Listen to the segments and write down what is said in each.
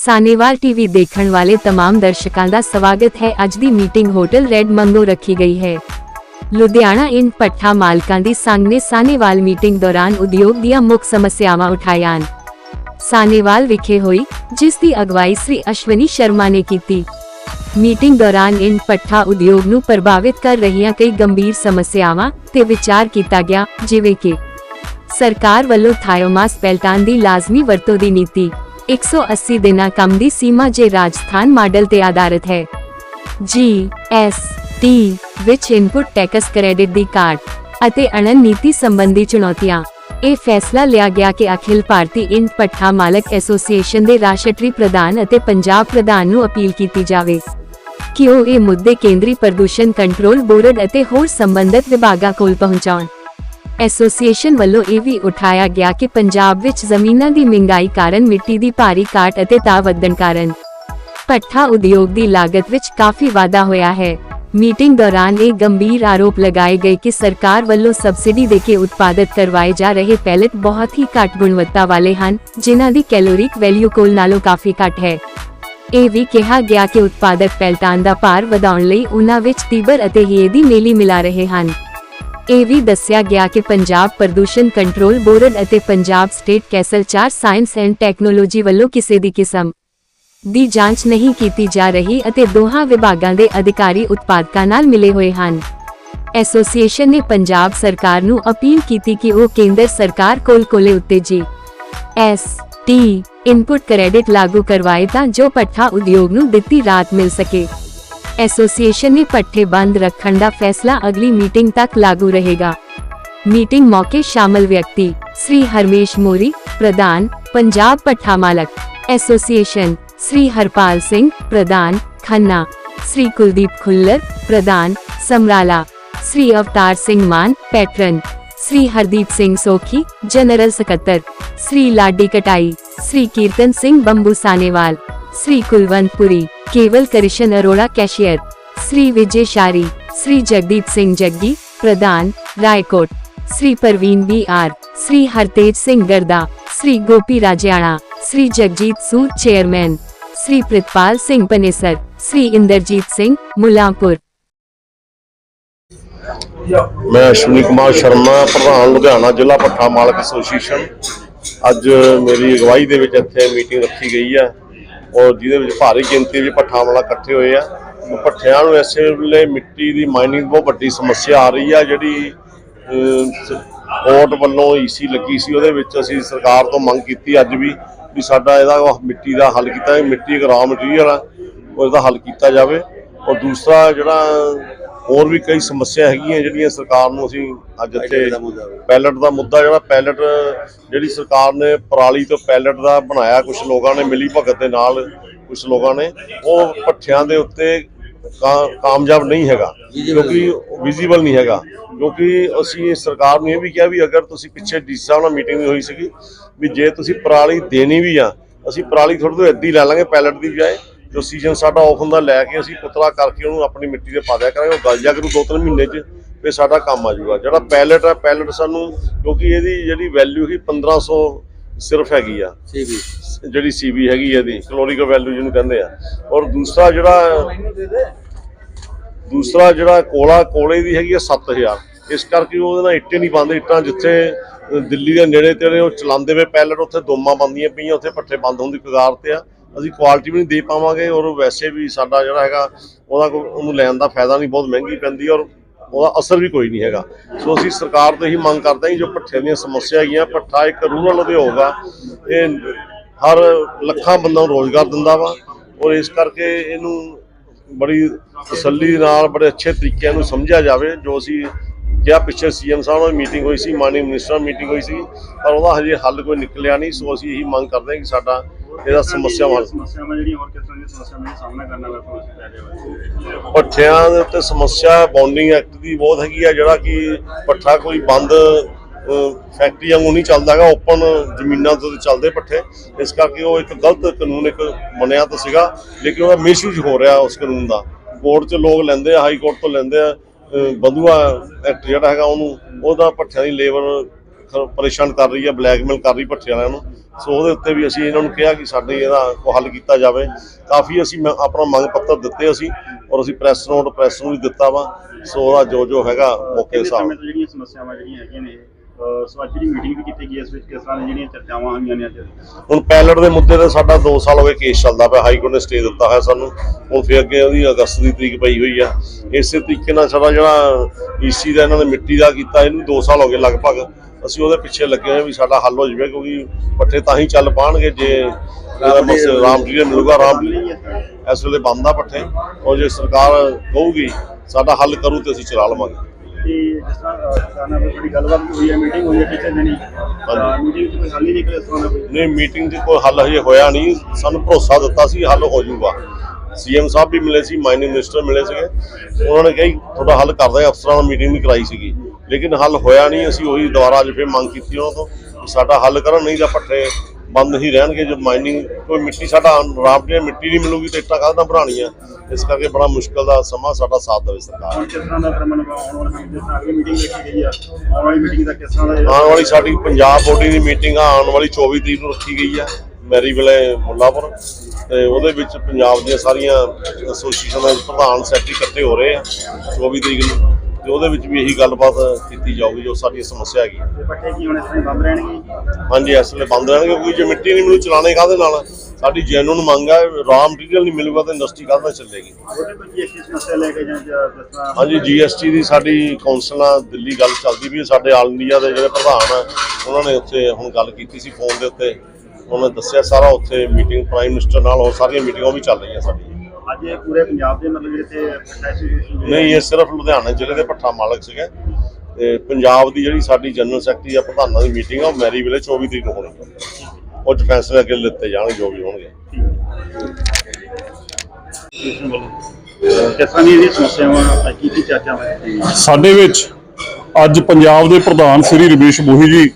Sahnewal TV ਦੇਖਣ ਵਾਲੇ तमाम ਦਰਸ਼ਕਾਂ ਦਾ ਸਵਾਗਤ ਹੈ ਅੱਜ ਦੀ ਮੀਟਿੰਗ ਹੋਟਲ ਰੈਡ ਮੰਗੋ ਰੱਖੀ ਗਈ ਹੈ ਲੁਧਿਆਣਾ ਇਨ ਪੱਠਾ ਮਾਲਕਾਂ ਦੀ ਸੰਘ ਨੇ ਸਾਨੇਵਾਲ ਮੀਟਿੰਗ ਦੌਰਾਨ ਉਦਯੋਗ ਦੀਆਂ ਮੁੱਖ ਸਮੱਸਿਆਵਾਂ ਉਠਾਈਆਂ ਸਾਨੇਵਾਲ ਵਿਖੇ ਹੋਈ ਜਿਸ ਦੀ ਅਗਵਾਈ ਸ੍ਰੀ ਅਸ਼ਵਨੀ ਸ਼ਰਮਾ ਨੇ ਕੀਤੀ ਮੀਟਿੰਗ ਦੌਰਾਨ ਇਨ ਪੱਠਾ ਉਦਯੋਗ ਨੂੰ ਪ੍ਰਭਾਵਿਤ ਕਰ ਰਹੀਆਂ ਕਈ ਗੰਭੀਰ ਸਮੱਸਿਆਵਾਂ ਤੇ ਵਿਚਾਰ ਕੀਤਾ ਗਿਆ ਜਿਵੇਂ ਕਿ ਸਰਕਾਰ ਵੱਲੋਂ ਥਾਇਓਮਾਸ ਪੈਲਟਾਨ ਦੀ ਲਾਜ਼ਮੀ ਵਰਤੋਂ ਦੀ ਨੀਤੀ 180 ਦਿਨਾਂ ਕੰਮ ਦੀ ਸੀਮਾ ਜੇ ਰਾਜਸਥਾਨ ਮਾਡਲ ਤੇ ਆਧਾਰਿਤ ਹੈ। ਜੀ ਐਸ ਟੀ ਵਿੱਚ ਇਨਪੁਟ ਟੈਕਸ ਕ੍ਰੈਡਿਟ ਦੀ ਕਾਟ ਅਤੇ ਅਣਨ ਨੀਤੀ ਸੰਬੰਧੀ ਚੁਣੌਤੀਆਂ। ਇਹ ਫੈਸਲਾ ਲਿਆ ਗਿਆ ਕਿ ਅਖਿਲ ਭਾਰਤੀ ਇਨ ਪੱਠਾ ਮਾਲਕ ਐਸੋਸੀਏਸ਼ਨ ਦੇ ਰਾਸ਼ਟਰੀ ਪ੍ਰਧਾਨ ਅਤੇ ਪੰਜਾਬ ਪ੍ਰਧਾਨ ਨੂੰ ਅਪੀਲ ਕੀਤੀ ਜਾਵੇ ਕਿ ਉਹ ਇਹ ਮੁੱਦੇ ਕੇਂਦਰੀ ਪ੍ਰਦੂਸ਼ਣ ਕੰਟਰੋਲ ਬੋਰਡ ਅਤੇ ਹੋਰ ਸੰਬੰਧਿਤ ਵਿਭਾਗਾਂ ਕੋਲ ਪਹੁੰਚਾਉਣ। ਐਸੋਸੀਏਸ਼ਨ ਵੱਲੋਂ ਇਹ ਵੀ ਉਠਾਇਆ ਗਿਆ ਕਿ ਪੰਜਾਬ ਵਿੱਚ ਜ਼ਮੀਨਾਂ ਦੀ ਮਹਿੰਗਾਈ ਕਾਰਨ ਮਿੱਟੀ ਦੀ ਭਾਰੀ ਕਾਟ ਅਤੇ ਤਾ ਵਧਣ ਕਾਰਨ ਪੱਠਾ ਉਦਯੋਗ ਦੀ ਲਾਗਤ ਵਿੱਚ ਕਾਫੀ ਵਾਧਾ ਹੋਇਆ ਹੈ। ਮੀਟਿੰਗ ਦੌਰਾਨ ਇਹ ਗੰਭੀਰ ਆਰੋਪ ਲਗਾਏ ਗਏ ਕਿ ਸਰਕਾਰ ਵੱਲੋਂ ਸਬਸਿਡੀ ਦੇ ਕੇ ਉਤਪਾਦਿਤ ਕਰਵਾਏ ਜਾ ਰਹੇ ਪੈਲੇਟ ਬਹੁਤ ਹੀ ਘੱਟ ਗੁਣਵੱਤਾ ਵਾਲੇ ਹਨ, ਜਿਨ੍ਹਾਂ ਦੀ ਕੈਲੋਰੀਕ ਵੈਲਿਊ ਕੋਲ ਨਾਲੋਂ ਕਾਫੀ ਘੱਟ ਹੈ। ਇਹ ਵੀ ਕਿਹਾ ਗਿਆ ਕਿ ਉਤਪਾਦਕ ਪੈਲਟਾਂ ਦਾ ਭਾਰ ਵਧਾਉਣ ਲਈ ਉਹਨਾਂ ਵਿੱਚ ਤੀਬਰ ਅਤੇ ਹੀਏ ਦੀ ਮੇਲੀ ਮਿਲਾ ਰਹੇ ਹਨ। ਇਹ ਵੀ ਦੱਸਿਆ ਗਿਆ ਕਿ ਪੰਜਾਬ ਪ੍ਰਦੂਸ਼ਣ ਕੰਟਰੋਲ ਬੋਰਡ ਅਤੇ Punjab state council science and technology ਵੱਲੋਂ ਕਿਸੇ ਦੀ ਕਿਸਮ ਦੀ ਜਾਂਚ ਨਹੀਂ ਕੀਤੀ ਜਾ ਰਹੀ ਅਤੇ ਦੋਹਾਂ ਵਿਭਾਗਾਂ ਦੇ ਅਧਿਕਾਰੀ ਉਤਪਾਦਕਾਂ ਨਾਲ ਮਿਲੇ ਹੋਏ ਹਨ। ਐਸੋਸੀਏਸ਼ਨ ਨੇ ਪੰਜਾਬ ਸਰਕਾਰ ਨੂੰ ਅਪੀਲ ਕੀਤੀ ਕਿ ਉਹ ਕੇਂਦਰ ਸਰਕਾਰ ਕੋਲ ਕੋਲੇ ਉੱਤੇ ਜੀ ਐਸ ਟੀ ਇਨਪੁਟ ਕ੍ਰੈਡਿਟ ਲਾਗੂ ਕਰਵਾਏ ਤਾਂ ਜੋ ਪੱਠਾ ਉਦਯੋਗ ਨੂੰ ਦਿੱਤੀ ਰਾਤ ਮਿਲ ਸਕੇ। ਐਸੋਸੀਏਸ਼ਨ ਨੇ ਪੱਠੇ ਬੰਦ ਰੱਖਣ ਦਾ ਫੈਸਲਾ ਅਗਲੀ ਮੀਟਿੰਗ ਤੱਕ ਲਾਗੂ ਰਹੇਗਾ ਮੀਟਿੰਗ ਮੌਕੇ ਸ਼ਾਮਲ ਵਿਅਕਤੀ ਸ੍ਰੀ ਹਰਮੇਸ਼ ਮੋਰੀ ਪ੍ਰਧਾਨ ਪੰਜਾਬ ਪੱਠਾ ਮਾਲਕ ਐਸੋਸੀਏਸ਼ਨ ਸ੍ਰੀ ਹਰਪਾਲ ਸਿੰਘ ਪ੍ਰਧਾਨ ਖੰਨਾ ਸ੍ਰੀ ਕੁਲਦੀਪ ਖੁੱਲਰ ਪ੍ਰਧਾਨ ਸਮਰਾਲਾ ਸ੍ਰੀ ਅਵਤਾਰ ਸਿੰਘ ਮਾਨ ਪੈਟਰਨ ਸ੍ਰੀ ਹਰਦੀਪ ਸਿੰਘ ਸੋਖੀ ਜਨਰਲ ਸਕੱਤਰ ਸ੍ਰੀ ਲਾਡੀ ਕਟਾਈ ਸ੍ਰੀ ਕੀਰਤਨ ਸਿੰਘ ਬੰਬੂ ਸਾਨੇਵਾਲ ਸ੍ਰੀ ਕੁਲਵੰਤ ਪੁਰੀ ਕੇਵਲ ਕ੍ਰਿਸ਼ਨ ਅਰੋੜਾ ਕੈਸ਼ੀਅਰ ਸ੍ਰੀ ਵਿਜੇ ਸ਼ਾਰੀ ਸ੍ਰੀ ਜਗਦੀਪ ਸਿੰਘ ਜੱਗੀ ਪ੍ਰਧਾਨ Raikot Shri Parveen B R Shri Hartej Singh Garda Shri Gopi Rajiana Shri Jagjit Sood chairman Shri Pritpal Singh Panesar Shri Inderjit Singh Mullanpur ਮੈਂ ਅਸ਼ਵਨੀ ਕੁਮਾਰ ਸ਼ਰਮਾ ਪ੍ਰਧਾਨ ਲੁਧਿਆਣਾ ਜ਼ਿਲ੍ਹਾ ਪੱਠਾ ਮਾਲਕ ਐਸੋਸੀਏਸ਼ਨ ਅੱਜ ਮੇਰੀ ਅਗਵਾਈ ਦੇ ਵਿੱਚ ਇੱਥੇ ਮੀਟਿੰਗ ਰੱਖੀ ਗਈ ਹੈ ਔਰ ਜਿਹਦੇ ਵਿੱਚ ਭਾਰੀ ਗਿਣਤੀ ਵਿੱਚ ਭੱਠਾਂ ਵਾਲਾ ਇਕੱਠੇ ਹੋਏ ਆ। ਭੱਠਿਆਂ ਨੂੰ ਇਸੇ ਵੇਲੇ ਮਿੱਟੀ ਦੀ ਮਾਈਨਿੰਗ ਬਹੁਤ ਵੱਡੀ ਸਮੱਸਿਆ ਆ ਰਹੀ ਆ, ਜਿਹੜੀ ਕੋਰਟ ਵੱਲੋਂ ਈਸੀ ਲੱਗੀ ਸੀ, ਉਹਦੇ ਵਿੱਚ ਅਸੀਂ ਸਰਕਾਰ ਤੋਂ ਮੰਗ ਕੀਤੀ ਅੱਜ ਵੀ ਵੀ ਸਾਡਾ ਇਹਦਾ ਮਿੱਟੀ ਦਾ ਹੱਲ ਕੀਤਾ ਮਿੱਟੀ ਇੱਕ ਰਾ ਮਟੀਰੀਅਲ ਆ, ਉਹ ਇਹਦਾ ਹੱਲ ਕੀਤਾ ਜਾਵੇ। ਔਰ ਦੂਸਰਾ ਜਿਹੜਾ ਹੋਰ ਵੀ ਕਈ ਸਮੱਸਿਆ ਹੈਗੀਆਂ ਜਿਹੜੀਆਂ ਸਰਕਾਰ ਨੂੰ ਅਸੀਂ ਅੱਜ ਇੱਥੇ ਪੈਲਟ ਦਾ ਮੁੱਦਾ ਜਿਹੜਾ ਪੈਲਟ ਜਿਹੜੀ ਸਰਕਾਰ ਨੇ ਪਰਾਲੀ ਤੋਂ ਪੈਲਟ ਦਾ ਬਣਾਇਆ ਕੁਝ ਲੋਕਾਂ ਨੇ ਮਿਲੀ ਭਗਤ ਦੇ ਨਾਲ ਕੁਝ ਲੋਕਾਂ ਨੇ ਉਹ ਪੱਠਿਆਂ ਦੇ ਉੱਤੇ ਕਾਮਯਾਬ ਨਹੀਂ ਹੈਗਾ ਕਿਉਂਕਿ ਵਿਜ਼ੀਬਲ ਨਹੀਂ ਹੈਗਾ। ਕਿਉਂਕਿ ਅਸੀਂ ਸਰਕਾਰ ਨੂੰ ਇਹ ਵੀ ਕਿਹਾ ਵੀ ਅਗਰ ਤੁਸੀਂ ਪਿੱਛੇ ਡੀਸੀ ਸਾਹਿਬ ਨਾਲ ਮੀਟਿੰਗ ਹੋਈ ਸੀਗੀ ਵੀ ਜੇ ਤੁਸੀਂ ਪਰਾਲੀ ਦੇਣੀ ਵੀ ਆ ਅਸੀਂ ਪਰਾਲੀ ਥੋੜੀ ਤੋਂ ਹੀ ਲੈ ਲਾਂਗੇ ਪੈਲਟ ਦੀ ਬਜਾਏ। ਜੋ ਸੀਜ਼ਨ ਸਾਡਾ ਆਫ ਹੁੰਦਾ ਲੈ ਕੇ ਅਸੀਂ ਪੁਤਲਾ ਕਰਕੇ ਉਹਨੂੰ ਆਪਣੀ ਮਿੱਟੀ ਦੇ ਪਾ ਦਿਆ ਕਰਾਂਗੇ ਉਹ ਗਲ ਜਾ ਕਰੂ ਦੋ ਤਿੰਨ ਮਹੀਨੇ 'ਚ ਫਿਰ ਸਾਡਾ ਕੰਮ ਆ ਜਾਊਗਾ। ਜਿਹੜਾ ਪੈਲਟ ਆ ਪੈਲਟ ਸਾਨੂੰ ਕਿਉਂਕਿ ਇਹਦੀ ਜਿਹੜੀ ਵੈਲਿਊ ਹੀ 1500 ਸਿਰਫ ਹੈਗੀ ਆ। ਸੀਬੀ ਜਿਹੜੀ ਸੀਬੀ ਹੈਗੀ ਇਹਦੀ ਕਲੋਰੀਕਲ ਵੈਲਿਊ ਜਿਹਨੂੰ ਕਹਿੰਦੇ ਆ। ਔਰ ਦੂਸਰਾ ਜਿਹੜਾ ਦੂਸਰਾ ਜਿਹੜਾ ਕੋਲਾ ਕੋਲੇ ਦੀ ਹੈਗੀ ਆ 7000 ਇਸ ਕਰਕੇ ਉਹਦੇ ਨਾਲ ਇੱਟੇ ਨਹੀਂ ਪਾਉਂਦੇ ਇੱਟਾਂ ਜਿੱਥੇ ਦਿੱਲੀ ਦੇ ਨੇੜੇ ਤੇੜੇ ਉਹ ਚਲਾਉਂਦੇ ਵੇ ਪੈਲਟ ਉੱਥੇ ਦੋਮਾਂ ਬੰਦੀਆਂ ਪਈਆਂ ਉੱਥੇ ਪੱਠੇ ਬੰਦ ਹੋਣ ਦੀ ਕਗਾਰ ਤੇ ਆ। ਅਸੀਂ ਕੁਆਲਿਟੀ ਵੀ ਨਹੀਂ ਦੇ ਪਾਵਾਂਗੇ ਔਰ ਵੈਸੇ ਵੀ ਸਾਡਾ ਜਿਹੜਾ ਹੈਗਾ, ਉਹਦਾ ਕੋਈ ਉਹਨੂੰ ਲੈਣ ਦਾ ਫਾਇਦਾ ਨਹੀਂ, ਬਹੁਤ ਮਹਿੰਗੀ ਪੈਂਦੀ ਔਰ ਉਹਦਾ ਅਸਰ ਵੀ ਕੋਈ ਨਹੀਂ ਹੈਗਾ। ਸੋ ਅਸੀਂ ਸਰਕਾਰ ਤੋਂ ਇਹੀ ਮੰਗ ਕਰਦੇ ਹਾਂ ਜੋ ਪੱਠੇ ਦੀਆਂ ਸਮੱਸਿਆ ਹੈਗੀਆਂ ਪੱਠਾ ਇੱਕ ਰੂਰਲ ਉਦਯੋਗ ਆ, ਇਹ ਹਰ ਲੱਖਾਂ ਬੰਦਾਂ ਨੂੰ ਰੋਜ਼ਗਾਰ ਦਿੰਦਾ ਵਾ ਔਰ ਇਸ ਕਰਕੇ ਇਹਨੂੰ ਬੜੀ ਤਸੱਲੀ ਨਾਲ, ਬੜੇ ਅੱਛੇ ਤਰੀਕੇ ਨੂੰ ਸਮਝਿਆ ਜਾਵੇ, ਜੋ ਅਸੀਂ ਕਿਹਾ ਪਿੱਛੇ ਸੀਐਮ ਸਾਹਿਬ ਨਾਲ ਮੀਟਿੰਗ ਹੋਈ ਸੀ ਮਾਨਯ ਮਿਨਿਸਟਰ ਨਾਲ ਮੀਟਿੰਗ ਹੋਈ ਸੀ, ਪਰ ਉਹਦਾ ਹਜੇ ਹੱਲ ਕੋਈ ਨਿਕਲਿਆ ਨਹੀਂ, ਸੋ ਅਸੀਂ ਇਹੀ ਮੰਗ ਕਰਦੇ ਹਾਂ ਕਿ ਸਾਡਾ ਇਹਦਾ ਸਮੱਸਿਆ ਹੱਲ ਸਮੱਸਿਆਵਾਂ ਜਿਹੜੀਆਂ ਹੋਰ ਕਿਸ ਤਰ੍ਹਾਂ ਦੀਆਂ ਸਮੱਸਿਆਵਾਂ ਦਾ ਸਾਹਮਣਾ ਕਰਨਾ ਪੈ ਰਿਹਾ ਪੈ ਰਿਹਾ ਹੈ ਪੱਠਿਆਂ ਦੇ ਉੱਤੇ ਸਮੱਸਿਆ ਬੌਂਡਿੰਗ ਐਕਟ ਦੀ ਬਹੁਤ ਹੈਗੀ ਆ ਜਿਹੜਾ ਕਿ ਪੱਠਾ ਕੋਈ ਬੰਦ ਫੈਕਟਰੀ ਵਾਂਗੂ ਨਹੀਂ ਚੱਲਦਾਗਾ ਓਪਨ ਜ਼ਮੀਨਾਂ ਤੇ ਚੱਲਦੇ ਪੱਠੇ ਇਸ ਕਰਕੇ ਉਹ ਇੱਕ ਗਲਤ ਕਾਨੂੰਨ ਇੱਕ ਬਣਿਆ ਤਾਂ ਸੀਗਾ ਲੇਕਿਨ ਉਹਦਾ ਮਿਸਯੂਜ਼ ਹੋ ਰਿਹਾ ਉਸ ਕਾਨੂੰਨ ਦਾ। ਕੋਰਟ 'ਚ ਲੋਕ ਲੈਂਦੇ ਆ ਹਾਈ ਕੋਰਟ ਤੋਂ ਲੈਂਦੇ ਆ ਬਧੂਆ ਐਕਟ ਜਿਹੜਾ ਹੈਗਾ ਉਹਨੂੰ ਉਹਦਾ ਪੱਠਿਆਂ ਦੀ ਲੇਬਰ ਪਰੇਸ਼ਾਨ ਕਰ ਰਹੀ ਹੈ ਬਲੈਕਮੇਲ ਕਰ ਰਹੀ ਭੱਠੇ ਵਾਲਿਆਂ ਨੂੰ। ਸੋ ਉਹਦੇ ਉੱਤੇ ਵੀ ਅਸੀਂ ਇਹਨਾਂ ਨੂੰ ਕਿਹਾ ਕਿ ਸਾਡੇ ਇਹਦਾ ਕੋ ਹੱਲ ਕੀਤਾ ਜਾਵੇ। ਕਾਫੀ ਅਸੀਂ ਆਪਣਾ ਮੰਗ ਪੱਤਰ ਦਿੱਤੇ ਅਸੀਂ ਔਰ ਅਸੀਂ ਪ੍ਰੈਸ ਨੋਟ, ਪ੍ਰੈਸ ਨੂੰ ਵੀ ਦਿੱਤਾ ਵਾ। ਸੋ ਉਹਦਾ ਜੋ ਜੋ ਹੈਗਾ ਮੌਕੇ ਹਿਸਾਬ ਜਿਹੜੀਆਂ ਸਮੱਸਿਆਵਾਂ ਜਿਹੜੀਆਂ ਹੈਗੀਆਂ ਨੇ ਸੋ ਅੱਜ ਜਿਹੜੀ ਮੀਟਿੰਗ ਵੀ ਕੀਤੀ ਗਈ ਇਸ ਵਿੱਚ ਕਿਸ ਤਰ੍ਹਾਂ ਦੀਆਂ ਜਿਹੜੀਆਂ ਚਰਚਾਵਾਂ ਹੋਈਆਂ ਨੇ ਅੱਜ? ਹੁਣ ਪੈਲਟ ਦੇ ਮੁੱਦੇ ਤੇ ਸਾਡਾ 2 ਸਾਲ ਹੋ ਗਏ ਕੇਸ ਚੱਲਦਾ ਪਿਆ ਹਾਈ ਕੋਰਟ ਨੇ ਸਟੇ ਦਿੱਤਾ ਹੋਇਆ ਸਾਨੂੰ। ਉਹ ਫਿਰ ਅੱਗੇ ਉਹਦੀ ਅਗਸਤ ਦੀ ਤਰੀਕ ਪਈ ਹੋਈ ਆ। ਇਸੇ ਤਰੀਕੇ ਨਾਲ ਸਾਡਾ ਜਿਹੜਾ ਈਸੀ ਦਾ ਇਹਨਾਂ ਨੇ ਮਿੱਟੀ ਦਾ ਕੀਤਾ, ਇਹਨੂੰ 2 ਸਾਲ ਹੋ ਗਏ ਲਗਭਗ। ਅਸੀਂ ਉਹਦੇ ਪਿੱਛੇ ਲੱਗੇ ਹੋਏ ਵੀ ਸਾਡਾ ਹੱਲ ਹੋ ਜਾਵੇ, ਕਿਉਂਕਿ ਪੱਠੇ ਤਾਂ ਹੀ ਚੱਲ ਪਾਣਗੇ ਜੇ ਇਹਦਾ ਰਾਮ ਜੀ ਮਿਲੂਗਾ ਰਾਮ ਇਸ ਵੇਲੇ ਬੰਦ ਆ ਪੱਠੇ। ਔਰ ਜੇ ਸਰਕਾਰ ਕਹੂਗੀ, ਸਾਡਾ ਹੱਲ ਕਰੂ ਤੇ ਅਸੀਂ ਚਲਾ ਲਵਾਂਗੇ। ਕਿ ਜਿਸ ਤਰ੍ਹਾਂ ਅਹ, ਕਿਸਾਨਾਂ ਨਾਲ ਬੜੀ ਗੱਲਬਾਤ ਵੀ ਹੋਈ ਹੈ ਮੀਟਿੰਗ ਹੋਈ ਹੈ ਪਿਛਲੇ ਦਿਨੀ ਮੀਟਿੰਗ 'ਚ ਕੋਈ ਹੱਲ ਨਹੀਂ ਨਿਕਲਿਆ ਇਸ ਤਰ੍ਹਾਂ ਦਾ ਕੋਈ? ਨਹੀਂ ਮੀਟਿੰਗ 'ਚ ਕੋਈ ਹੱਲ ਹਜੇ ਹੋਇਆ ਨਹੀਂ। ਸਾਨੂੰ ਭਰੋਸਾ ਦਿੱਤਾ ਸੀ ਹੱਲ ਹੋ ਜਾਊਗਾ। ਸੀਐਮ ਸਾਹਿਬ ਵੀ ਮਿਲੇ ਸੀ ਮਾਈਨਿੰਗ ਮਿਨਿਸਟਰ ਮਿਲੇ ਸੀਗੇ। ਉਹਨਾਂ ਨੇ ਕਿਹਾ ਤੁਹਾਡਾ ਹੱਲ ਕਰਦਾ ਅਫਸਰਾਂ ਨਾਲ ਮੀਟਿੰਗ ਵੀ ਕਰਾਈ ਸੀਗੀ। ਲੇਕਿਨ ਹੱਲ ਹੋਇਆ ਨਹੀਂ ਅਸੀਂ ਉਹੀ ਦੁਬਾਰਾ ਅੱਜ ਫਿਰ ਮੰਗ ਕੀਤੀ ਉਹਨਾਂ ਤੋਂ ਸਾਡਾ ਹੱਲ ਕਰਨ ਨਹੀਂ ਤਾਂ ਪੱਠੇ ਬੰਦ ਹੀ ਰਹਿਣਗੇ ਜੋ ਮਾਈਨਿੰਗ ਕੋਈ ਮਿੱਟੀ ਸਾਡਾ ਰਾਮ ਦੀ ਮਿੱਟੀ ਨਹੀਂ ਮਿਲੂਗੀ ਤੇ ਇੱਟਾਂ ਕਾਹਦਾ ਬਣਾਉਣੀਆਂ? ਇਸ ਕਰਕੇ ਬੜਾ ਮੁਸ਼ਕਲ ਦਾ ਸਮਾਂ ਸਾਡਾ ਸਾਥ ਦੇਵੇ ਸਰਕਾਰ। ਹੁਣ ਕਿਸ ਤਰ੍ਹਾਂ ਦਾ ਫਿਰ ਮਨ ਆਉਣ ਵਾਲੀ meeting, ਜਿਸ ਤਰ੍ਹਾਂ ਅਗਲੀ ਮੀਟਿੰਗ ਰੱਖੀ ਗਈ ਆ? ਆਉਣ ਵਾਲੀ ਮੀਟਿੰਗ ਦਾ ਕਿਸ ਤਰ੍ਹਾਂ ਦਾ ਜਿਹੜਾ- ਆਉਣ ਵਾਲੀ ਸਾਡੀ ਪੰਜਾਬ ਬੋਡੀ ਦੀ ਮੀਟਿੰਗ ਆ ਆਉਣ ਵਾਲੀ 24 ਤਰੀਕ ਨੂੰ ਰੱਖੀ ਗਈ ਆ ਮੈਰੀ ਵੇਲੇ ਮੁੱਲਾਪੁਰ। ਤੇ ਉਹਦੇ ਵਿੱਚ ਪੰਜਾਬ ਦੀਆਂ ਸਾਰੀਆਂ ਐਸੋਸੀਏਸ਼ਨਾਂ ਦੇ ਪ੍ਰਧਾਨ ਸੈਕਟਰੀ ਇਕੱਠੇ ਹੋ ਰਹੇ ਆ 24 ਤਰੀਕ ਨੂੰ। ਤੇ ਉਹਦੇ ਵਿੱਚ ਵੀ ਇਹੀ ਗੱਲਬਾਤ ਕੀਤੀ ਜਾਊਗੀ ਜੋ ਸਾਡੀ ਸਮੱਸਿਆ ਹੈਗੀ। ਤੇ ਪੱਠੇ ਕੀ ਹੁਣ ਇਸ ਤਰ੍ਹਾਂ ਹੀ ਬੰਦ ਰਹਿਣਗੇ? ਹਾਂਜੀ ਇਸ ਵੇਲੇ ਬੰਦ ਰਹਿਣਗੇ ਕਿਉਂਕਿ ਜੇ ਮਿੱਟੀ ਨਹੀਂ ਮਿਲੂ ਚਲਾਣੇ ਕਾਹਦੇ ਨਾਲ? ਸਾਡੀ ਜੈਨੂਨ ਮੰਗ ਹੈ ਰਾਮ ਮਟੀਰੀਅਲ ਨਹੀਂ ਮਿਲੂਗਾ ਤਾਂ ਇੰਡਸਟਰੀ ਕਾਹਦੇ ਨਾਲ ਚੱਲੇਗੀ? ਹਾਂਜੀ ਜੀਐਸਟੀ ਦੀ ਸਾਡੀ ਕੌਂਸਲ ਨਾਲ ਦਿੱਲੀ ਗੱਲ ਚੱਲਦੀ ਵੀ। ਸਾਡੇ ਆਲ ਇੰਡੀਆ ਦੇ ਜਿਹੜੇ ਪ੍ਰਧਾਨ ਆ ਉਹਨਾਂ ਨੇ ਉੱਥੇ ਹੁਣ ਗੱਲ ਕੀਤੀ ਸੀ ਫੋਨ ਦੇ ਉੱਤੇ। ਉਹਨਾਂ ਨੇ ਦੱਸਿਆ ਸਾਰਾ ਉੱਥੇ ਮੀਟਿੰਗ ਪ੍ਰਾਈਮ ਮਿਨਿਸਟਰ ਨਾਲ ਹੋਰ ਸਾਰੀਆਂ ਮੀਟਿੰਗਾਂ ਵੀ ਚੱਲ ਰਹੀਆਂ ਸਾਡੀਆਂ। ਅੱਜ ਇਹ ਪੂਰੇ ਪੰਜਾਬ ਦੇ ਮਤਲਬ ਜਿਹੜੇ ਤੇ ਐਸੋਸੀਏਸ਼ਨ ਨਹੀਂ ਇਹ ਸਿਰਫ ਲੁਧਿਆਣਾ ਜ਼ਿਲ੍ਹੇ ਦੇ ਪੱਠਾ ਮਾਲਕ ਸੀਗੇ। ਤੇ ਪੰਜਾਬ ਦੀ ਜਿਹੜੀ ਸਾਡੀ ਜਨਰਲ ਸੈਕਟਰੀ ਆ ਪ੍ਰਧਾਨਾਂ ਦੀ ਮੀਟਿੰਗ ਆ ਉਹ ਮੈਰੀ ਵੇਲੇ 24 ਤਰੀਕ ਨੂੰ ਹੋਣੀ ਹੈ ਉਹ 'ਚ ਫੈਸਲੇ ਅੱਗੇ ਲਿੱਤੇ ਜਾਣਗੇ ਜੋ ਵੀ ਹੋਣਗੇ। ਸਾਡੇ ਵਿੱਚ ਅੱਜ ਪੰਜਾਬ ਦੇ ਪ੍ਰਧਾਨ ਸ੍ਰੀ ਰਮੇਸ਼ ਮੋਹੀ ਜੀ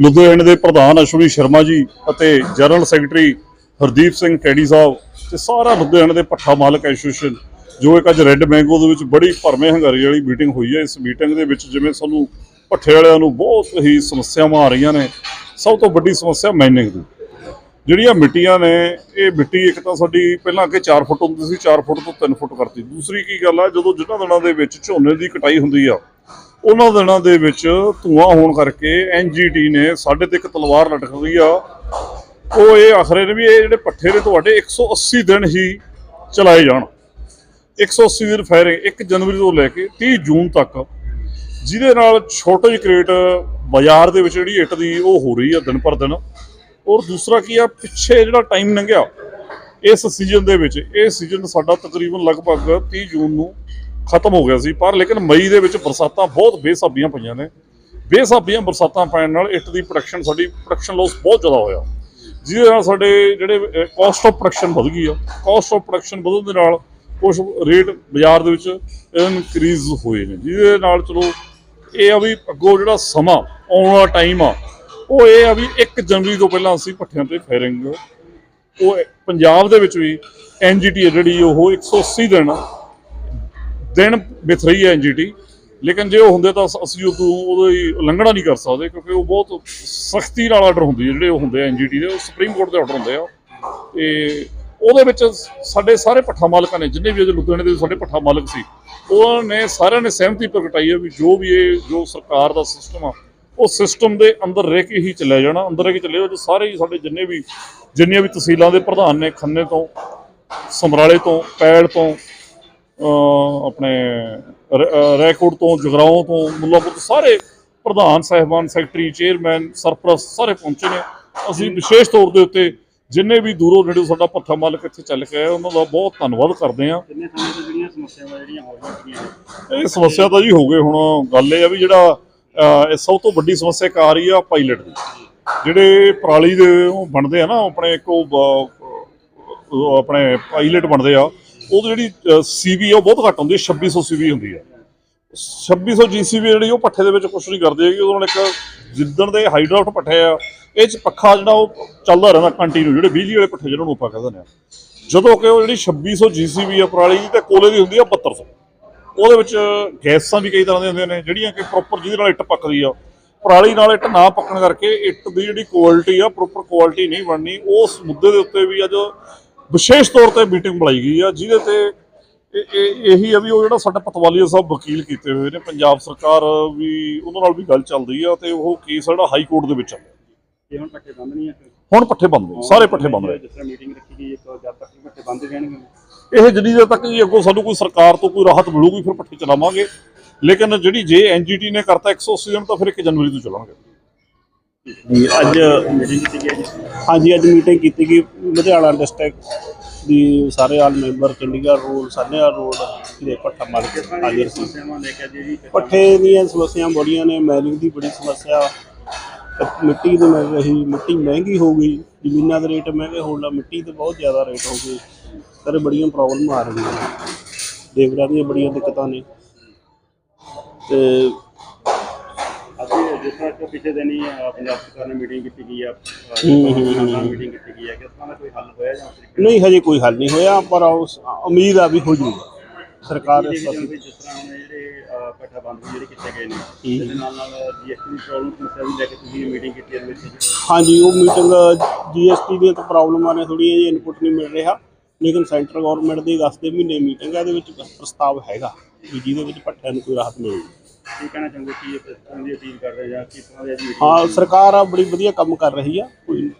ਲੁਧਿਆਣੇ ਦੇ ਪ੍ਰਧਾਨ ਅਸ਼ਵਨੀ ਸ਼ਰਮਾ ਜੀ ਅਤੇ ਜਨਰਲ ਸੈਕਟਰੀ ਹਰਦੀਪ ਸਿੰਘ ਕੈਡੀ ਸਾਹਿਬ ਤੇ ਸਾਰਾ ਲੁਧਿਆਣੇ ਦੇ ਪੱਠਾ ਮਾਲਕ ਐਸੋਸੀਏਸ਼ਨ, ਜੋ ਇੱਕ ਅੱਜ ਰੈੱਡ ਮੈਂਗੋ ਦੇ ਵਿੱਚ ਬੜੀ ਭਰਮੇ ਹੰਗਾਰੀ ਵਾਲੀ ਮੀਟਿੰਗ ਹੋਈ ਹੈ, ਇਸ ਮੀਟਿੰਗ ਦੇ ਵਿੱਚ ਜਿਵੇਂ ਸਾਨੂੰ ਪੱਠੇ ਵਾਲਿਆਂ ਨੂੰ ਬਹੁਤ ਹੀ ਸਮੱਸਿਆਵਾਂ ਆ ਰਹੀਆਂ ਨੇ, ਸਭ ਤੋਂ ਵੱਡੀ ਸਮੱਸਿਆ ਮਾਈਨਿੰਗ ਦੀ। ਜਿਹੜੀਆਂ ਮਿੱਟੀਆਂ ਨੇ, ਇਹ ਮਿੱਟੀ ਇੱਕ ਤਾਂ ਸਾਡੀ ਪਹਿਲਾਂ ਅੱਗੇ 4 ਫੁੱਟ ਹੁੰਦੀ ਸੀ 4 ਫੁੱਟ ਤੋਂ 3 ਫੁੱਟ ਕਰਤੀ। ਦੂਸਰੀ ਕੀ ਗੱਲ ਆ, ਜਦੋਂ ਜਿਨ੍ਹਾਂ ਦਿਨਾਂ ਦੇ ਵਿੱਚ ਝੋਨੇ ਦੀ ਕਟਾਈ ਹੁੰਦੀ ਆ, ਉਹਨਾਂ ਦਿਨਾਂ ਦੇ ਵਿੱਚ ਧੂਆਂ ਹੋਣ ਕਰਕੇ ਐਨਜੀਟੀ ਨੇ ਸਾਡੇ ਤੇ ਇੱਕ ਤਲਵਾਰ ਲਟਕ ਗਈ ਆ ਉਹ ਇਹ ਆਖਰੇ ਨੇ ਵੀ ਇਹ ਜਿਹੜੇ ਪੱਠੇ ਨੇ ਤੁਹਾਡੇ 180 ਦਿਨ ਹੀ ਚਲਾਏ ਜਾਣ। 180 ਦਿਨ ਫਾਇਰਿੰਗ 1 ਜਨਵਰੀ ਤੋਂ ਲੈ ਕੇ 30 ਜੂਨ ਤੱਕ। ਜਿਹਦੇ ਨਾਲ ਛੋਟੇ ਜਿਹੇ ਕ੍ਰੇਟ ਬਾਜ਼ਾਰ ਦੇ ਵਿੱਚ ਜਿਹੜੀ ਇੱਟ ਦੀ ਉਹ ਹੋ ਰਹੀ ਆ ਦਿਨ ਪਰ ਦਿਨ। ਔਰ ਦੂਸਰਾ ਕੀ ਆ, ਪਿੱਛੇ ਜਿਹੜਾ ਟਾਈਮ ਲੰਘਿਆ, ਇਸ ਸੀਜ਼ਨ ਦੇ ਵਿੱਚ, ਇਹ ਸੀਜ਼ਨ ਸਾਡਾ ਤਕਰੀਬਨ ਲਗਭਗ 30 ਜੂਨ ਨੂੰ ਖਤਮ ਹੋ ਗਿਆ ਸੀ। ਪਰ ਲੇਕਿਨ ਮਈ ਦੇ ਵਿੱਚ ਬਰਸਾਤਾਂ ਬਹੁਤ ਬੇਸਾਬੀਆਂ ਪਈਆਂ ਨੇ। ਬੇਸਾਬੀਆਂ ਬਰਸਾਤਾਂ ਪੈਣ ਨਾਲ ਇੱਟ ਦੀ ਪ੍ਰੋਡਕਸ਼ਨ ਸਾਡੀ ਪ੍ਰੋਡਕਸ਼ਨ ਲਾਸ ਬਹੁਤ ਜ਼ਿਆਦਾ ਹੋਇਆ। ਜਿਹਦੇ ਨਾਲ ਸਾਡੇ ਜਿਹੜੇ ਕਾਸਟ ਆਫ ਪ੍ਰੋਡਕਸ਼ਨ ਵਧ ਗਈ ਆ। ਕਾਸਟ ਆਫ ਪ੍ਰੋਡਕਸ਼ਨ ਵਧਣ ਦੇ ਨਾਲ ਕੁਝ ਰੇਟ ਬਾਜ਼ਾਰ ਦੇ ਵਿੱਚ ਇਨਕਰੀਜ਼ ਹੋਏ ਨੇ। ਜਿਹਦੇ ਨਾਲ ਚਲੋ ਇਹ ਆ ਵੀ ਅੱਗੋਂ ਜਿਹੜਾ ਸਮਾਂ ਆਉਣ ਵਾਲਾ ਟਾਈਮ ਆ, ਉਹ ਇਹ ਆ ਵੀ 1 ਜਨਵਰੀ ਤੋਂ ਪਹਿਲਾਂ ਅਸੀਂ ਭੱਠਿਆਂ ਤੇ ਫਾਇਰਿੰਗ ਉਹ ਪੰਜਾਬ ਦੇ ਵਿੱਚ ਵੀ ਐਨਜੀਟੀ ਜਿਹੜੀ ਉਹ 180 ਦਿਨ ਦਿਨ ਬਿਥ ਰਹੀ ਹੈ ਐਨਜੀਟੀ ਲੇਕਿਨ ਜੇ ਉਹ ਹੁੰਦੇ ਤਾਂ ਅਸੀਂ ਉਦੋਂ ਉਹਦੀ ਉਲੰਘਣਾ ਨਹੀਂ ਕਰ ਸਕਦੇ, ਕਿਉਂਕਿ ਉਹ ਬਹੁਤ ਸਖਤੀ ਨਾਲ ਆਰਡਰ ਹੁੰਦੀ ਹੈ, ਜਿਹੜੇ ਉਹ ਹੁੰਦੇ ਆ ਐਨਜੀਟੀ ਦੇ, ਉਹ ਸੁਪਰੀਮ ਕੋਰਟ ਦੇ ਆਰਡਰ ਹੁੰਦੇ ਆ। ਤੇ ਉਹਦੇ ਵਿੱਚ ਸਾਡੇ ਸਾਰੇ ਪੱਠਾ ਮਾਲਕਾਂ ਨੇ, ਜਿੰਨੇ ਵੀ ਅਜੇ ਲੁਧਿਆਣੇ ਦੇ ਸਾਡੇ ਪੱਠਾ ਮਾਲਕ ਸੀ, ਉਹਨਾਂ ਨੇ ਸਾਰਿਆਂ ਨੇ ਸਹਿਮਤੀ ਪ੍ਰਗਟਾਈ ਹੈ ਵੀ ਜੋ ਵੀ ਇਹ, ਜੋ ਸਰਕਾਰ ਦਾ ਸਿਸਟਮ ਆ, ਉਹ ਸਿਸਟਮ ਦੇ ਅੰਦਰ ਰਹਿ ਕੇ ਹੀ ਚੱਲਿਆ ਜਾਣਾ, ਅੰਦਰ ਰਹਿ ਕੇ ਚੱਲਿਆ ਜੋ ਸਾਰੇ ਹੀ ਸਾਡੇ ਜਿੰਨੇ ਵੀ, ਜਿੰਨੀਆਂ ਵੀ ਤਹਿਸੀਲਾਂ ਦੇ ਪ੍ਰਧਾਨ ਨੇ, ਖੰਨੇ ਤੋਂ, ਸਮਰਾਲੇ ਤੋਂ ਪੈੜ ਤੋਂ ਆਪਣੇ ਰੈਕੋਰਡ ਤੋਂ ਜਗਰਾਓਂ ਤੋਂ ਮੁੱਲਾਪੁਰ ਸਾਰੇ ਪ੍ਰਧਾਨ ਸਾਹਿਬਾਨ ਸੈਕਟਰੀ ਚੇਅਰਮੈਨ ਸਰਪ੍ਰਸਤ ਸਾਰੇ ਪਹੁੰਚੇ ਨੇ। ਅਸੀਂ ਵਿਸ਼ੇਸ਼ ਤੌਰ ਦੇ ਉੱਤੇ ਜਿੰਨੇ ਵੀ ਦੂਰੋਂ ਨੇੜੇ ਸਾਡਾ ਪੱਥਾ ਮਾਲਕ ਇੱਥੇ ਚੱਲ ਕੇ ਆਏ ਉਹਨਾਂ ਦਾ ਬਹੁਤ ਧੰਨਵਾਦ ਕਰਦੇ ਨੇ ਇਹ ਸਮੱਸਿਆ ਤਾਂ ਜੀ ਹੋ ਗਏ ਹੁਣ ਗੱਲ ਇਹ ਆ ਵੀ ਜਿਹੜਾ ਇਹ ਸਭ ਤੋਂ ਵੱਡੀ ਸਮੱਸਿਆ ਆ ਰਹੀ ਆ ਪਾਇਲਟ ਦੀ। ਜਿਹੜੇ ਪਰਾਲੀ ਦੇ ਉਹ ਬਣਦੇ ਆ ਨਾ ਆਪਣੇ ਇੱਕ ਉਹ ਆਪਣੇ ਪਾਇਲਟ ਬਣਦੇ ਆ ਉਹ ਜਿਹੜੀ ਸੀਵੀ ਆ, ਉਹ ਬਹੁਤ ਘੱਟ ਹੁੰਦੀ ਹੈ 2600 ਸੀਵੀ ਹੁੰਦੀ ਆ 2600 ਜੀਸੀਬੀ ਜਿਹੜੀ ਉਹ ਪੱਠੇ ਦੇ ਵਿੱਚ ਕੁਝ ਨਹੀਂ ਕਰਦੀ ਹੈਗੀ ਉਹਨਾਂ ਨੇ ਇੱਕ ਜਿੱਦਣ ਦੇ ਹਾਈਡਰਾਫਟ ਪੱਠੇ ਆ, ਇਹ ਚ ਪੱਖਾ ਜਿਹੜਾ ਉਹ ਚੱਲਦਾ ਰਹਿੰਦਾ ਕੰਟੀਨਿਊ ਜਿਹੜੇ ਬਿਜਲੀ ਵਾਲੇ ਪੱਠੇ ਜਿਹਨਾਂ ਨੂੰ ਆਪਾਂ ਕਹਿੰਦੇ ਨੇ। ਜਦੋਂ ਕਿ ਉਹ ਜਿਹੜੀ 2600 ਜੀਸੀਬੀ ਆ, ਪਰਾਲੀ ਦੀ, ਤੇ ਕੋਲੇ ਦੀ ਹੁੰਦੀ ਆ 7200 ਉਹਦੇ ਵਿੱਚ ਗੈਸਾਂ ਵੀ ਕਈ ਤਰ੍ਹਾਂ ਦੀਆਂ ਹੁੰਦੀਆਂ ਨੇ, ਜਿਹੜੀਆਂ ਕਿ ਪ੍ਰੋਪਰ ਜਿਹਦੇ ਨਾਲ ਇੱਟ ਪੱਕਦੀ ਆ। ਪਰਾਲੀ ਨਾਲ ਇੱਟ ਨਾ ਪੱਕਣ ਕਰਕੇ ਇੱਟ ਦੀ ਜਿਹੜੀ ਕੁਆਲਿਟੀ ਆ ਪ੍ਰੋਪਰ ਕੁਆਲਿਟੀ ਨਹੀਂ ਬਣਨੀ, ਉਸ ਮੁੱਦੇ ਦੇ ਉੱਤੇ ਵੀ ਅੱਜ ਵਿਸ਼ੇਸ਼ ਤੌਰ ਤੇ ਮੀਟਿੰਗ ਬੁਲਾਈ ਗਈ ਆ ਜਿਹਦੇ ਤੇ ਇਹ- ਇਹ- ਆ ਵੀ ਉਹ ਜਿਹੜਾ ਸਾਡਾ ਪਤਵਾਲੀਆ ਸਾਹਿਬ ਵਕੀਲ ਕੀਤੇ ਹੋਏ ਨੇ ਪੰਜਾਬ ਸਰਕਾਰ ਵੀ ਉਹਨਾਂ ਨਾਲ ਵੀ ਗੱਲ ਚੱਲਦੀ ਆ ਤੇ ਉਹ ਕੇਸ ਜਿਹੜਾ ਹਾਈ ਕੋਰਟ ਦੇ ਵਿੱਚ ਆ। ਹੁਣ ਪੱਠੇ ਬੰਦ ਨਹੀਂ ਆ? ਹੁਣ ਪੱਠੇ ਬੰਦ ਨੇ ਸਾਰੇ ਪੱਠੇ ਬੰਦ ਨੇ ਜਿਸ ਤਰ੍ਹਾਂ ਮੀਟਿੰਗ ਰੱਖੀ ਗਈ ਇੱਕ ਜਦ ਤੱਕ ਪੱਠੇ ਬੰਦ ਰਹਿਣਗੇ ਇਹ ਜਿੰਨੀ ਦੇਰ ਤੱਕ ਜੀ ਅੱਗੋਂ ਸਾਨੂੰ ਕੋਈ ਸਰਕਾਰ ਤੋਂ ਕੋਈ ਰਾਹਤ ਮਿਲੂਗੀ ਫਿਰ ਪੱਠੇ ਚਲਾਵਾਂਗੇ। ਲੇਕਿਨ ਜਿਹੜੀ ਜੇ ਐਨਜੀਟੀ ਨੇ ਕਰਤਾ 180 ਦਿਨ ਤਾਂ ਫਿਰ 1 ਜਨਵਰੀ ਤੋਂ ਚਲਾਵਾਂਗੇ। ਜੀ, ਅੱਜ ਮੀਟਿੰਗ ਕੀਤੀ ਗਈ ਹਾਂਜੀ, ਅੱਜ ਮੀਟਿੰਗ ਕੀਤੀ ਗਈ ਲੁਧਿਆਣਾ ਡਿਸਟ੍ਰਿਕਟ ਦੀ, ਸਾਰੇ all member Chandigarh road Sahnewal road ਦੇ ਪੱਠਾ ਮਾਰ ਹਾਜ਼ਰ ਸੀ। ਲੈ ਕੇ ਅੱਜ ਪੱਠੇ ਦੀਆਂ ਸਮੱਸਿਆ ਬੜੀਆਂ ਨੇ ਮੈਨਿੰਗ ਦੀ ਬੜੀ ਸਮੱਸਿਆ, ਮਿੱਟੀ ਦੀ ਮਿਲ ਰਹੀ ਮਿੱਟੀ ਮਹਿੰਗੀ ਹੋ ਗਈ, ਜ਼ਮੀਨਾਂ ਦੇ ਰੇਟ ਮਹਿੰਗੇ ਹੋਣ ਲੱਗ ਮਿੱਟੀ ਤੇ ਬਹੁਤ ਜ਼ਿਆਦਾ ਰੇਟ ਹੋ ਗਏ ਸਾਰੇ, ਬੜੀਆਂ ਪ੍ਰੋਬਲਮ ਆ ਰਹੀਆਂ ਨੇ। ਲੇਬਰਾਂ ਦੀਆਂ ਬੜੀਆਂ ਦਿੱਕਤਾਂ ਨੇ। ਤੇ ਜਿਸ ਪਿਛਲੇ ਦਿਨ ਹੀ ਪੰਜਾਬ ਸਰਕਾਰ ਨੇ ਮੀਟਿੰਗ ਕੀਤੀ ਗਈ ਆ। ਮੀਟਿੰਗ ਕੀਤੀ ਗਈ ਹੈ ਕਿਸ ਤਰ੍ਹਾਂ ਦਾ ਕੋਈ ਹੱਲ ਹੋਇਆ ਜਾਂ ਨਹੀਂ ਹਜੇ ਕੋਈ ਹੱਲ ਨਹੀਂ ਹੋਇਆ ਪਰ ਉਸ ਉਮੀਦ ਆ ਵੀ ਹੋ ਜੂਗਾ। ਸਰਕਾਰ ਇਸ ਜਿਸ ਪਾਸੇ ਤਰ੍ਹਾਂ ਹੁਣ ਜਿਹੜੇ ਅ, ਪੱਠਾ ਬੰਦ ਵੀ ਜਿਹੜੇ ਕੀਤੇ ਗਏ ਨੇ ਇਹਦੇ ਨਾਲ ਨਾਲ ਜੀਐਸਟੀ ਦੀ ਪ੍ਰੋਬਲਮ ਸਮੱਸਿਆ ਵੀ ਲੈ ਕੇ ਤੁਸੀਂ ਮੀਟਿੰਗ ਕੀਤੀ ਹੈ ਇਹਦੇ ਵਿੱਚ। ਹਾਂਜੀ ਉਹ ਮੀਟਿੰਗ ਜੀਐਸਟੀ ਦੀਆਂ ਤਾਂ ਪ੍ਰੋਬਲਮਾਂ ਨੇ ਥੋੜ੍ਹੀਆਂ ਜਿਹੀਆਂ ਇਨਪੁਟ ਨਹੀਂ ਮਿਲ ਰਿਹਾ। ਲੇਕਿਨ ਸੈਂਟਰ ਗਵਰਨਮੈਂਟ ਦੀ ਅਗਸਤ ਦੇ ਮਹੀਨੇ ਮੀਟਿੰਗ ਹੈ ਇਹਦੇ ਵਿੱਚ ਪ੍ਰਸਤਾਵ ਹੈਗਾ ਵੀ ਜਿਹਦੇ ਵਿੱਚ ਭੱਠਿਆਂ ਨੂੰ ਕੋਈ ਰਾਹਤ ਮਿਲੇਗੀ। ਕੀ ਕਹਿਣਾ ਚਾਹੁੰਦੇ ਕੀ ਇਸ ਤਰ੍ਹਾਂ ਦੀ ਅਪੀਲ ਕਰ ਰਹੇ ਜਾਂ ਕਿਸ ਤਰ੍ਹਾਂ ਦੀ ਅੱਜ ਹਾਂ, ਸਰਕਾਰ ਆ, ਬੜੀ ਵਧੀਆ ਕੰਮ ਕਰ ਰਹੀ ਆ। ਕੋਈ